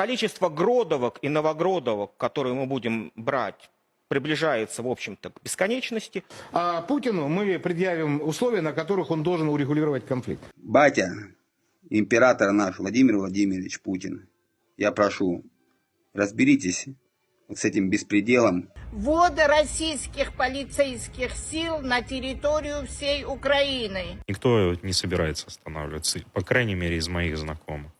количество гродовок и новогродовок, которые мы будем брать, приближается, в общем-то, к бесконечности. А Путину мы предъявим условия, на которых он должен урегулировать конфликт. Батя, император наш Владимир Владимирович Путин, я прошу, разберитесь вот с этим беспределом. ввода российских полицейских сил на территорию всей Украины. Никто не собирается останавливаться, по крайней мере, из моих знакомых.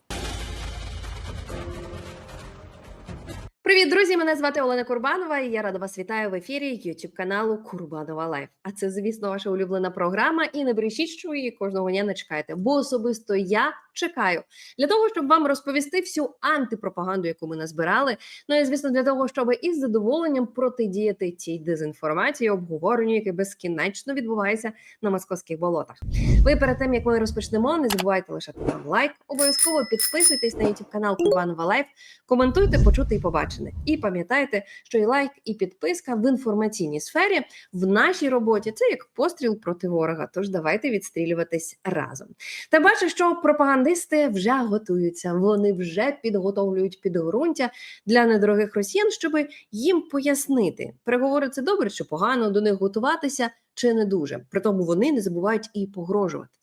Привіт, друзі! Мене звати Олена Курбанова, і я рада вас вітаю в ефірі youtube каналу Курбанова Лайф. А це, звісно, ваша улюблена програма. І не брешіть, що її кожного дня не чекаєте, бо особисто я чекаю для того, щоб вам розповісти всю антипропаганду, яку ми назбирали. Ну і звісно, для того, щоб із задоволенням протидіяти тій дезінформації, обговоренню, яке безкінечно відбувається на московських болотах. Ви перед тим як ми розпочнемо, не забувайте лишати нам лайк. Обов'язково підписуйтесь на youtube канал Курбанова Лайф. Коментуйте, почути і побачене. І пам'ятайте, що і лайк, і підписка в інформаційній сфері в нашій роботі це як постріл проти ворога. Тож давайте відстрілюватись разом. Та бачу, що пропагандисти вже готуються. Вони вже підготовлюють підґрунтя для недорогих росіян, щоб їм пояснити, переговори це добре чи погано до них готуватися чи не дуже. При тому вони не забувають і погрожувати.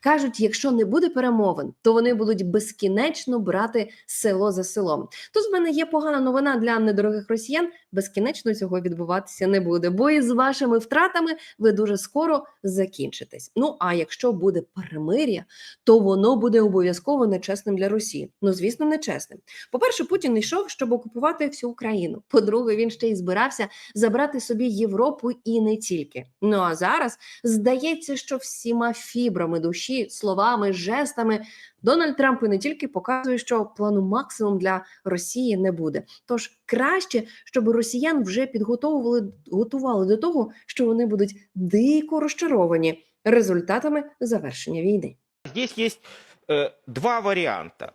Кажуть, якщо не буде перемовин, то вони будуть безкінечно брати село за селом. Тут в мене є погана новина для недорогих росіян. Безкінечно цього відбуватися не буде, бо із вашими втратами ви дуже скоро закінчитесь. Ну а якщо буде перемир'я, то воно буде обов'язково нечесним для Росії. Ну звісно, нечесним. По-перше, Путін йшов, щоб окупувати всю Україну. По-друге, він ще й збирався забрати собі Європу і не тільки. Ну а зараз здається, що всіма фібрами душі, словами, жестами Дональд Трамп не тільки показує, що плану максимум для Росії не буде. Тож краще, щоб росіян вже підготовували готували до того, що вони будуть дико розчаровані результатами завершення війни. Здесь есть э, два варианта.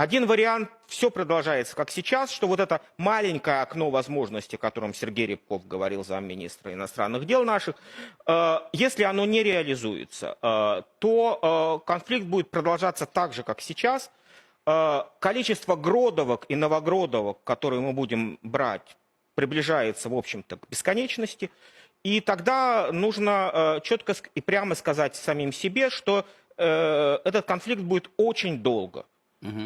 Один вариант, все продолжается как сейчас, что вот это маленькое окно возможностей, о котором Сергей Рябков говорил, замминистра иностранных дел наших, э, если оно не реализуется, э, то э, конфликт будет продолжаться так же, как сейчас. Количество гродовок и новогродовок, которые мы будем брать, приближается, в общем-то, к бесконечности. И тогда нужно четко и прямо сказать самим себе, что этот конфликт будет очень долго.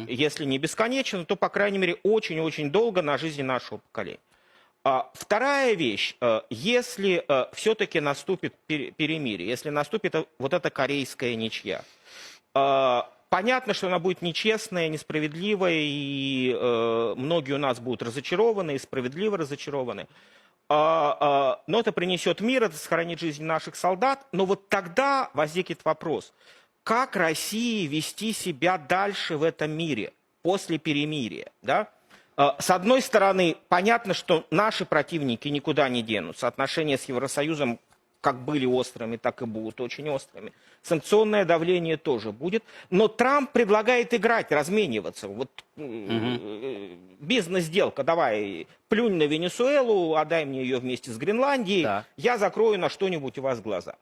Если не бесконечно, то, по крайней мере, очень-очень долго на жизни нашего поколения. А, вторая вещь, э, если все-таки наступит пере- перемирие, если наступит э, вот эта корейская ничья, э, понятно, что она будет нечестная, несправедливая, и э, многие у нас будут разочарованы и справедливо разочарованы. А, а, но это принесет мир, это сохранит жизнь наших солдат. Но вот тогда возникнет вопрос, как России вести себя дальше в этом мире после перемирия? Да? А, С одной стороны, понятно, что наши противники никуда не денутся. Отношения с Евросоюзом как были острыми, так и будут очень острыми. Санкционное давление тоже будет. Но Трамп предлагает играть, размениваться. Вот э, бизнес-сделка, давай, плюнь на Венесуэлу, отдай мне ее вместе с Гренландией, Так. я закрою на что-нибудь у вас глаза.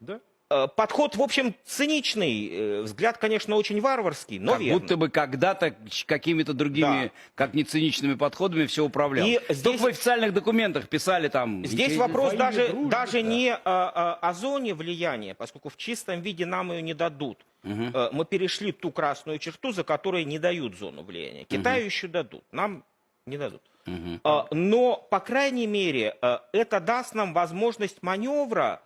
Да? Э, Подход, в общем, циничный, э, взгляд, конечно, очень варварский, но как верный. будто бы когда-то какими-то другими, Да. как не циничными подходами все управлял. И Только здесь- в официальных документах писали там... Здесь вопрос даже, дружбы, даже да. не а, а, о зоне влияния, поскольку в чистом виде нам ее не дадут. Э, Мы перешли ту красную черту, за которой не дают зону влияния. Китаю еще дадут, нам не дадут. А, Но, по крайней мере, это даст нам возможность маневра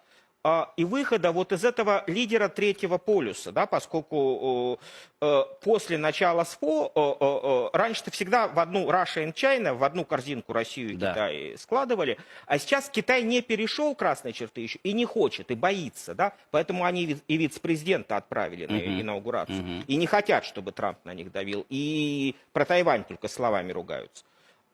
и выхода вот из этого лидера третьего полюса, да, поскольку э, после начала СФО раньше-то всегда в одну Russia and China, в одну корзинку Россию и Да. Китай складывали, а сейчас Китай не перешел красной черты еще и не хочет, и боится, да, поэтому они и вице-президента отправили на Мгм. инаугурацию, Мгм. и не хотят, чтобы Трамп на них давил, и про Тайвань только словами ругаются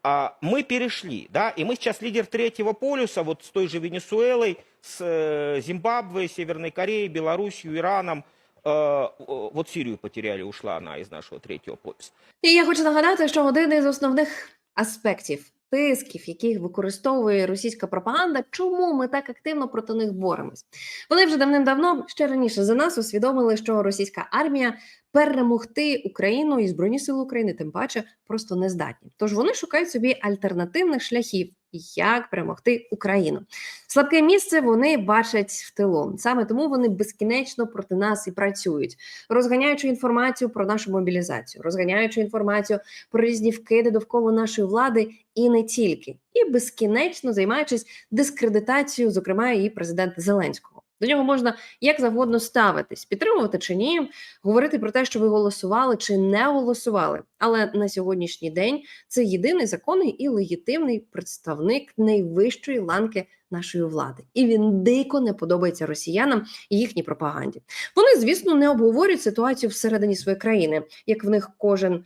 а, мы перешли, да, и мы сейчас лидер третьего полюса, вот с той же Венесуэлой, с э, Зимбабве, Северной Кореей, Белоруссией, Ираном, э, э, вот Сирию потеряли, ушла она из нашего третьего полюса. І я хочу нагадати, що один із основних аспектів тисків, яких використовує російська пропаганда, чому ми так активно проти них боремось? Вони вже давним-давно ще раніше за нас усвідомили, що російська армія перемогти Україну і збройні сили України, тим паче, просто не здатні. Тож вони шукають собі альтернативних шляхів, як перемогти Україну. Слабке місце вони бачать в тилу. Саме тому вони безкінечно проти нас і працюють, розганяючи інформацію про нашу мобілізацію, розганяючи інформацію про різні вкиди довкола нашої влади і не тільки, і безкінечно займаючись дискредитацією, зокрема і президента Зеленського. До нього можна як завгодно ставитись, підтримувати чи ні, говорити про те, що ви голосували чи не голосували. Але на сьогоднішній день це єдиний законний і легітимний представник найвищої ланки нашої влади, і він дико не подобається росіянам і їхній пропаганді. Вони, звісно, не обговорюють ситуацію всередині своєї країни, як в них кожен,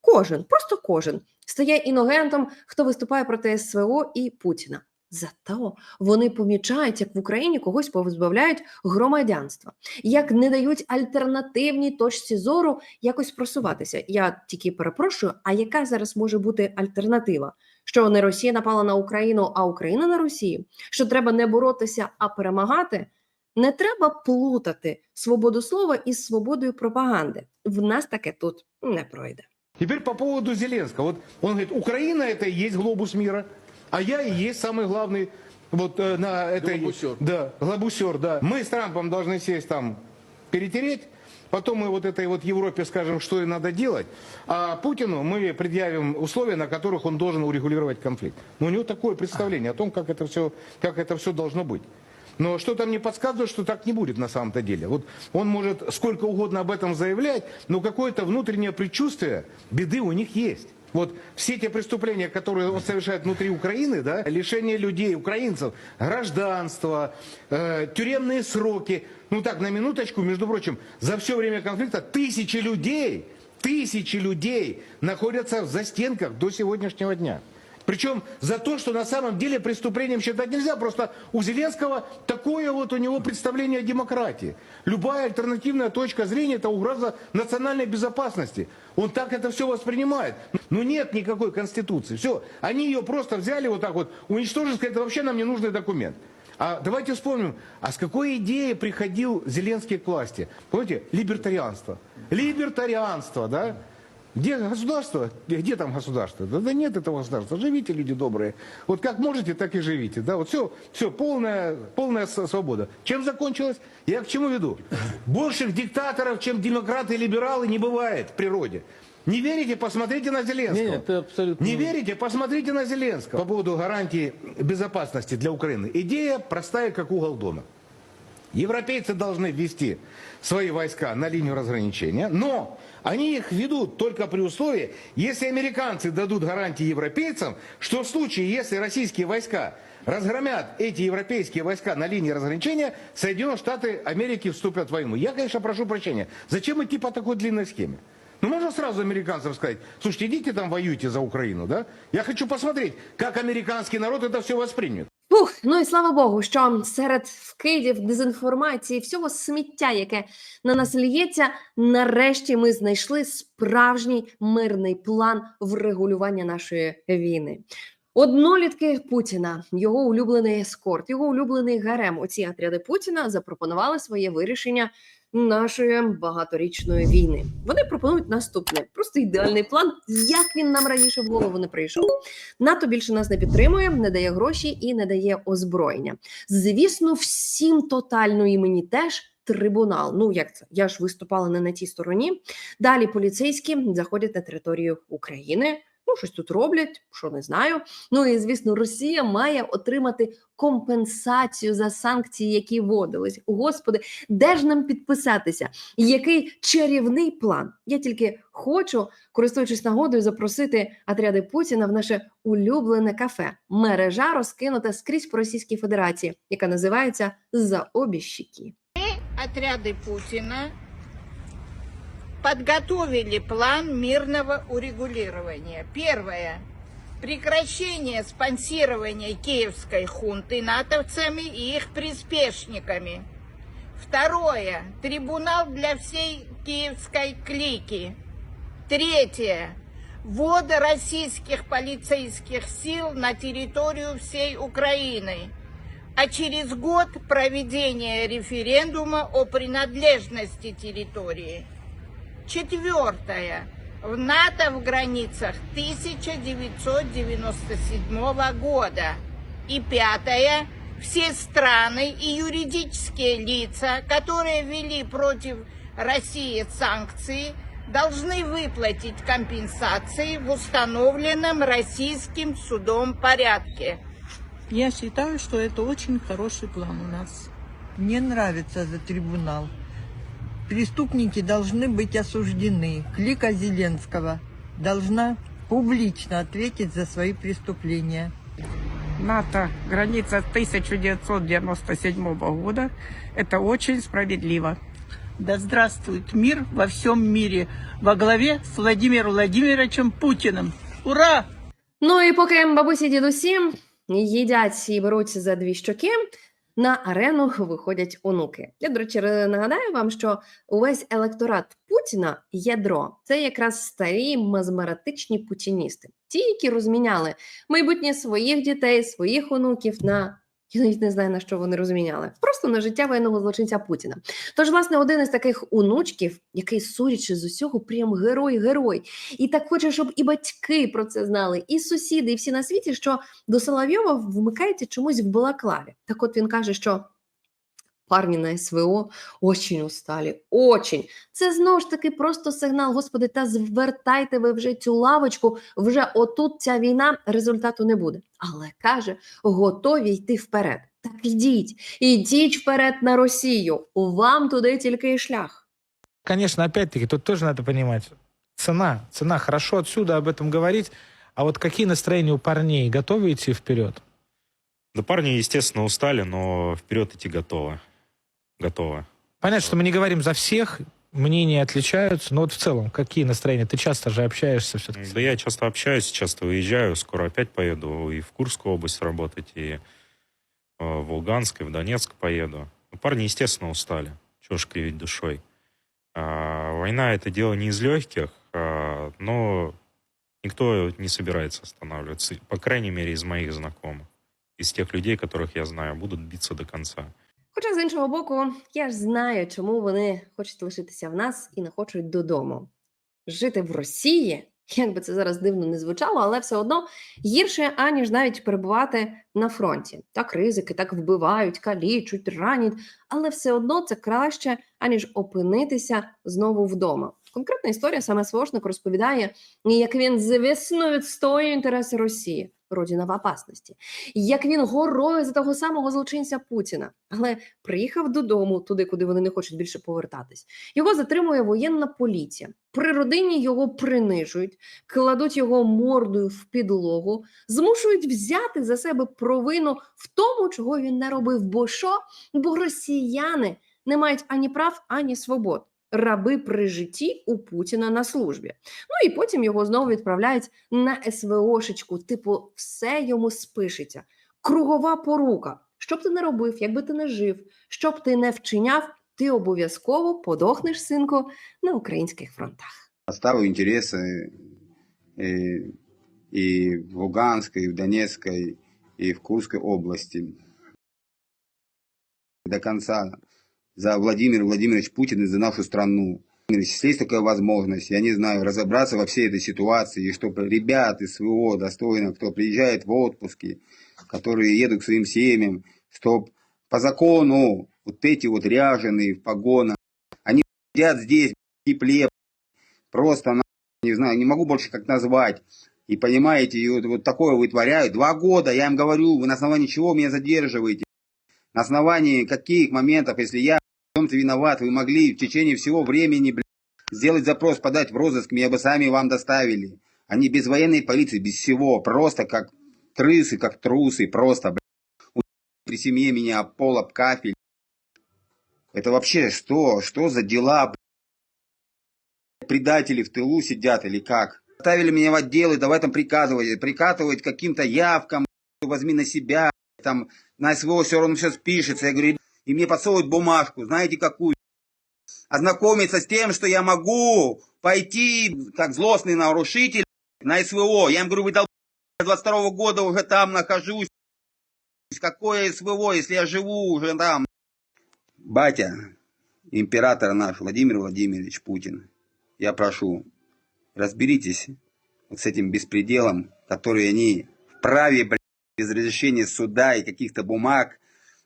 кожен, просто кожен стає іногентом, хто виступає проти СВО і Путіна. Зато вони помічають, як в Україні когось позбавляють громадянства, як не дають альтернативній точці зору якось просуватися. Я тільки перепрошую, а яка зараз може бути альтернатива? Що не Росія напала на Україну, а Україна на Росію? Що треба не боротися, а перемагати? Не треба плутати свободу слова із свободою пропаганди. В нас таке тут не пройде. Теперь по поводу Зеленского. Вот он говорит, Украина это и есть глобус мира, а я и есть самый главный вот э, на этой... Глобусер. Да, глобусер, да. Мы с Трампом должны сесть там, перетереть, потом мы вот этой вот Европе скажем, что и надо делать, а Путину мы предъявим условия, на которых он должен урегулировать конфликт. Но у него такое представление о том, как это все, как это все должно быть. Но что-то мне подсказывает, что так не будет на самом-то деле. Вот он может сколько угодно об этом заявлять, но какое-то внутреннее предчувствие беды у них есть. Вот все те преступления, которые он совершает внутри Украины, да, лишение людей, украинцев, гражданства, э, тюремные сроки. Ну так, на минуточку, между прочим, за все время конфликта тысячи людей, тысячи людей находятся в застенках до сегодняшнего дня. Причем за то, что на самом деле преступлением считать нельзя. Просто у Зеленского такое вот у него представление о демократии. Любая альтернативная точка зрения – это угроза национальной безопасности. Он так это все воспринимает. Но нет никакой конституции. Все, они ее просто взяли вот так вот, уничтожили, сказали, это вообще нам не нужный документ. А давайте вспомним, а с какой идеей приходил Зеленский к власти? Помните, либертарианство. Либертарианство, да? Где государство? Где, там государство? Да, да нет этого государства. Живите, люди добрые. Вот как можете, так и живите. Да, вот все, все, полная, полная свобода. Чем закончилось? Я к чему веду? Больших диктаторов, чем демократы и либералы, не бывает в природе. Не верите? Посмотрите на Зеленского. Не, это абсолютно... Не верите? Посмотрите на Зеленского. По поводу гарантии безопасности для Украины. Идея простая, как угол дома. Европейцы должны ввести свои войска на линию разграничения, но они их ведут только при условии, если американцы дадут гарантии европейцам, что в случае, если российские войска разгромят эти европейские войска на линии разграничения, Соединенные Штаты Америки вступят в войну. Я, конечно, прошу прощения, зачем идти по такой длинной схеме? Ну, можно сразу американцам сказать, слушайте, идите там воюйте за Украину, да? Я хочу посмотреть, как американский народ это все воспримет. Фух, ну і слава Богу, що серед вкидів, дезінформації, всього сміття, яке на нас лється, нарешті ми знайшли справжній мирний план врегулювання нашої війни. Однолітки Путіна, його улюблений ескорт, його улюблений гарем. Оці отряди Путіна запропонували своє вирішення нашої багаторічної війни. Вони пропонують наступне: просто ідеальний план, як він нам раніше в голову не прийшов. НАТО більше нас не підтримує, не дає гроші і не дає озброєння. Звісно, всім тотально і мені теж. Трибунал, ну як це? Я ж виступала не на тій стороні. Далі поліцейські заходять на територію України. Ну, щось тут роблять, що не знаю. Ну і звісно, Росія має отримати компенсацію за санкції, які вводились. Господи, де ж нам підписатися? Який чарівний план? Я тільки хочу, користуючись нагодою, запросити отряди Путіна в наше улюблене кафе. Мережа розкинута скрізь по Російській Федерації, яка називається за обі щіки. Отряды Путина подготовили план мирного урегулирования. Первое. Прекращение спонсирования киевской хунты натовцами и их приспешниками. Второе. Трибунал для всей киевской клики. Третье. ввода российских полицейских сил на территорию всей Украины, а через год проведение референдума о принадлежности территории. Четвертое. В НАТО в границах 1997 года. И пятое. Все страны и юридические лица, которые ввели против России санкции, должны выплатить компенсации в установленном российским судом порядке. Я считаю, что это очень хороший план у нас. Мне нравится этот трибунал. Преступники должны быть осуждены. Клика Зеленского должна публично ответить за свои преступления. НАТО, граница 1997 года. Это очень справедливо. Да здравствует мир во всем мире во главе с Владимиром Владимировичем Путиным. Ура! Ну і поки бабусі дідусі їдять і беруть за дві щоки, На арену виходять онуки. Я, до речі, нагадаю вам, що увесь електорат Путіна ядро це якраз старі мазмаратичні путіністи, ті, які розміняли майбутнє своїх дітей, своїх онуків на. Я навіть не знаю, на що вони розміняли. Просто на життя воєнного злочинця Путіна. Тож, власне, один із таких онучків, який, судячи з усього, прям герой-герой. І так хоче, щоб і батьки про це знали, і сусіди, і всі на світі, що до Соловйова вмикається чомусь в балаклаві. Так от він каже, що парні на СВО очень усталі, очень. Це знову ж таки просто сигнал, господи, та звертайте ви вже цю лавочку, вже отут ця війна, результату не буде. Але каже, готові йти вперед. Так ідіть, ідіть вперед на Росію. Вам туди тільки і шлях. Конечно, опять-таки, тут тоже надо понимать. Цена. Цена. Хорошо отсюда об этом говорить. А вот какие настроения у парней? Готовы идти вперед? Да парни, естественно, устали, но вперед идти готовы. Готовы. Понятно, что мы не говорим за всех, мнения отличаются, но вот в целом, какие настроения? Ты часто же общаешься все-таки. Да я часто общаюсь, часто выезжаю, скоро опять поеду и в Курскую область работать, и э, в Луганск, и в Донецк поеду. Ну, парни, естественно, устали. Чего ж кривить душой. А, война это дело не из легких, а, но никто не собирается останавливаться. По крайней мере, из моих знакомых. Из тех людей, которых я знаю, будут биться до конца. Хоча з іншого боку, я ж знаю, чому вони хочуть лишитися в нас і не хочуть додому. Жити в Росії, як би це зараз дивно не звучало, але все одно гірше, аніж навіть перебувати на фронті. Так ризики, так вбивають, калічуть, ранять, але все одно це краще, аніж опинитися знову вдома. Конкретна історія саме СВОшник розповідає, як він звісно відстоює інтереси Росії. Родина в опасності, як він горою за того самого злочинця Путіна, але приїхав додому, туди, куди вони не хочуть більше повертатись. Його затримує воєнна поліція. При родині його принижують, кладуть його мордою в підлогу, змушують взяти за себе провину в тому, чого він не робив. Бо що? Бо росіяни не мають ані прав, ані свобод. Раби при житті у Путіна на службі. Ну і потім його знову відправляють на СВОшечку. Типу, все йому спишеться. Кругова порука. Що б ти не робив, якби ти не жив, що б ти не вчиняв, ти обов'язково подохнеш, синку, на українських фронтах. Оставил интересы и, и в Луганской, и в Донецкой, и в Курской области. До конца за Владимир Владимирович Путин и за нашу страну. Если есть такая возможность, я не знаю, разобраться во всей этой ситуации, и чтобы ребят из СВО достойно, кто приезжает в отпуски, которые едут к своим семьям, чтобы по закону вот эти вот ряженые в погонах, они сидят здесь в тепле, просто, не знаю, не могу больше как назвать. И понимаете, и вот, вот такое вытворяют. Два года, я им говорю, вы на основании чего меня задерживаете? На основании каких моментов, если я в чем-то виноват, вы могли в течение всего времени блядь, сделать запрос, подать в розыск, меня бы сами вам доставили. Они без военной полиции, без всего, просто как крысы, как трусы, просто, блядь. При семье меня об пол, об кафель. Это вообще что? Что за дела, блядь? Предатели в тылу сидят или как? Ставили меня в отделы, давай там приказывать, приказывать каким-то явкам, возьми на себя, там, на СВО все равно все спишется. Я говорю, и мне подсовывают бумажку, знаете какую? Ознакомиться с тем, что я могу пойти, как злостный нарушитель, на СВО. Я им говорю, вы долб... 22 года уже там нахожусь. Какое СВО, если я живу уже там? Батя, император наш Владимир Владимирович Путин, я прошу, разберитесь вот с этим беспределом, который они вправе, блядь, без разрешения суда и каких-то бумаг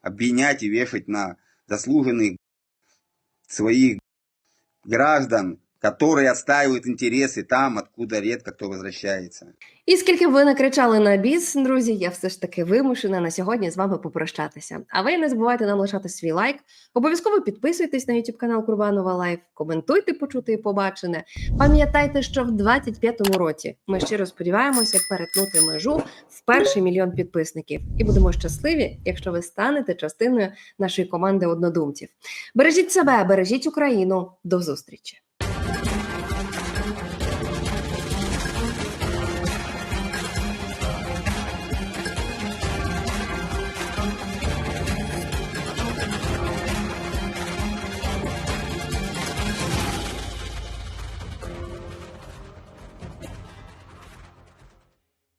обвинять и вешать на заслуженных своих граждан, которые отстаивают интересы там, откуда редко кто возвращается. І скільки б ви накричали на біс, друзі, я все ж таки вимушена на сьогодні з вами попрощатися. А ви не забувайте нам лишати свій лайк. Обов'язково підписуйтесь на YouTube канал Курбанова Лайф, коментуйте, почути і побачене. Пам'ятайте, що в 25-му році ми щиро сподіваємося перетнути межу в перший мільйон підписників. І будемо щасливі, якщо ви станете частиною нашої команди однодумців. Бережіть себе, бережіть Україну. До зустрічі!